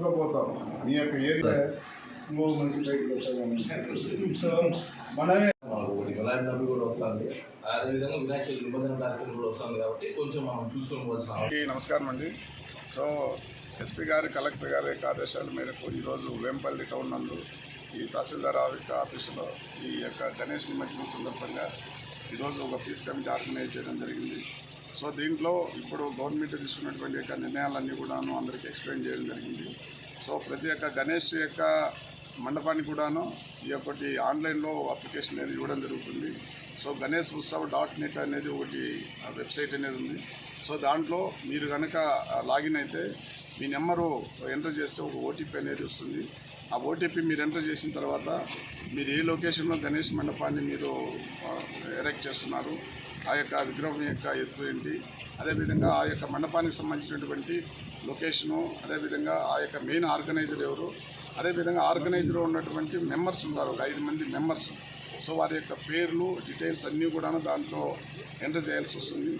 తీసుకుపోతాం మీ యొక్క ఏరియా వస్తాడు సో మనమే కూడా వస్తుంది. అదేవిధంగా వినాయక చవితి నిబంధన కార్యక్రమం కూడా వస్తుంది కాబట్టి కొంచెం మనం చూసుకొని పోవాల్సిన నమస్కారం అండి. సో ఎస్పీ గారి కలెక్టర్ గారి యొక్క ఆదేశాల మేరకు ఈరోజు వేంపల్లి టౌన్ నందు ఈ తహసీల్దార్ ఆఫీసులో ఈ యొక్క గణేష్ నిమజ్జనం సందర్భంగా ఈరోజు ఒక పీస్ కమిటీ ఆర్గనైజ్ చేయడం జరిగింది. సో దీంట్లో ఇప్పుడు గవర్నమెంట్ తీసుకున్నటువంటి యొక్క నిర్ణయాలన్నీ కూడాను అందరికీ ఎక్స్ప్లెయిన్ చేయడం జరిగింది. సో ప్రతి ఒక్క గణేష్ యొక్క మండపానికి కూడాను ఈ ఒకటి ఆన్లైన్లో అప్లికేషన్ అనేది ఇవ్వడం జరుగుతుంది. So Ganesh Utsav dot net అనేది ఒకటి వెబ్సైట్ అనేది ఉంది. సో దాంట్లో మీరు కనుక లాగిన్ అయితే మీ నెంబరు ఎంటర్ చేస్తే ఒక ఓటీపీ అనేది వస్తుంది. ఆ ఓటీపీ మీరు ఎంటర్ చేసిన తర్వాత మీరు ఏ లొకేషన్లో గణేష్ మండపాన్ని మీరు ఎరెక్ట్ చేస్తున్నారు ఆ యొక్క విగ్రహం యొక్క ఎత్తు ఏంటి? అదేవిధంగా ఆ యొక్క మండపానికి సంబంధించినటువంటి లొకేషను అదేవిధంగా ఆ యొక్క మెయిన్ ఆర్గనైజర్ ఎవరు? అదేవిధంగా ఆర్గనైజర్లో ఉన్నటువంటి మెంబర్స్ ఉన్నారు ఒక ఐదు మంది మెంబర్స్. సో వారి యొక్క పేర్లు డీటెయిల్స్ అన్నీ కూడా దాంట్లో ఎంటర్ చేయాల్సి వస్తుంది.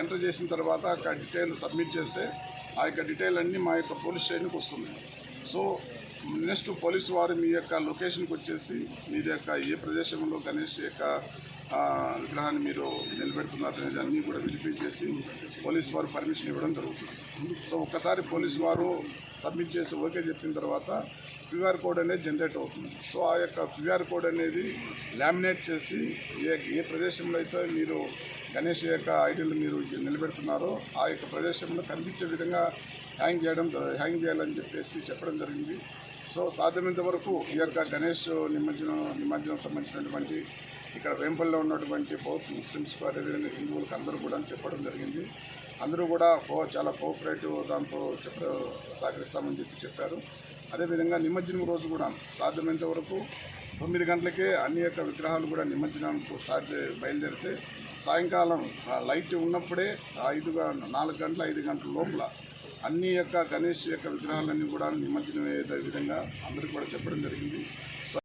ఎంటర్ చేసిన తర్వాత ఆ డీటెయిల్ సబ్మిట్ చేస్తే ఆ యొక్క డీటెయిల్ అన్నీ మా యొక్క పోలీస్ స్టేషన్కి వస్తుంది. సో నెక్స్ట్ పోలీసు వారు మీ యొక్క లొకేషన్కి వచ్చేసి మీ యొక్క ఏ ప్రదేశంలో గణేష్ యొక్క విగ్రహాన్ని మీరు నిలబెడుతున్నారు అన్నీ కూడా వెరిఫై చేసి పోలీసు వారు పర్మిషన్ ఇవ్వడం జరుగుతుంది. సో ఒక్కసారి పోలీసు వారు సబ్మిట్ చేసి ఓకే చెప్పిన తర్వాత క్యూఆర్ కోడ్ అనేది జనరేట్ అవుతుంది. సో ఆ యొక్క క్యూఆర్ కోడ్ అనేది లామినేట్ చేసి ఏ ఏ ప్రదేశంలో అయితే మీరు గణేష్ యొక్క ఐడీలు మీరు నిలబెడుతున్నారో ఆ యొక్క ప్రదేశంలో కనిపించే విధంగా హ్యాంగ్ చేయడం హ్యాంగ్ చేయాలని చెప్పేసి చెప్పడం జరిగింది. సో సాధ్యమైనంత వరకు ఈ యొక్క గణేష్ నిమజ్జనం నిమజ్జనం సంబంధించినటువంటి ఇక్కడ వేంపల్లిలో ఉన్నటువంటి బౌత్ ముస్లిమ్స్ అదేవిధంగా హిందువులకు అందరూ కూడా చెప్పడం జరిగింది. అందరూ కూడా కో- చాలా కోఆపరేటివ్ దాంతో చెప్ప సహకరిస్తామని చెప్పి చెప్పారు. అదేవిధంగా నిమజ్జనం రోజు కూడా సాధ్యమైనంత వరకు తొమ్మిది గంటలకే అన్ని యొక్క విగ్రహాలు కూడా నిమజ్జనానికి స్టార్ట్ బయలుదేరితే సాయంకాలం ఆ లైట్ ఉన్నప్పుడే ఐదు నాలుగు గంటల ఐదు గంటల లోపల అన్ని యొక్క గణేష్ యొక్క విగ్రహాలన్నీ కూడా నిమజ్జనం అయ్యే విధంగా అందరికీ కూడా చెప్పడం జరిగింది.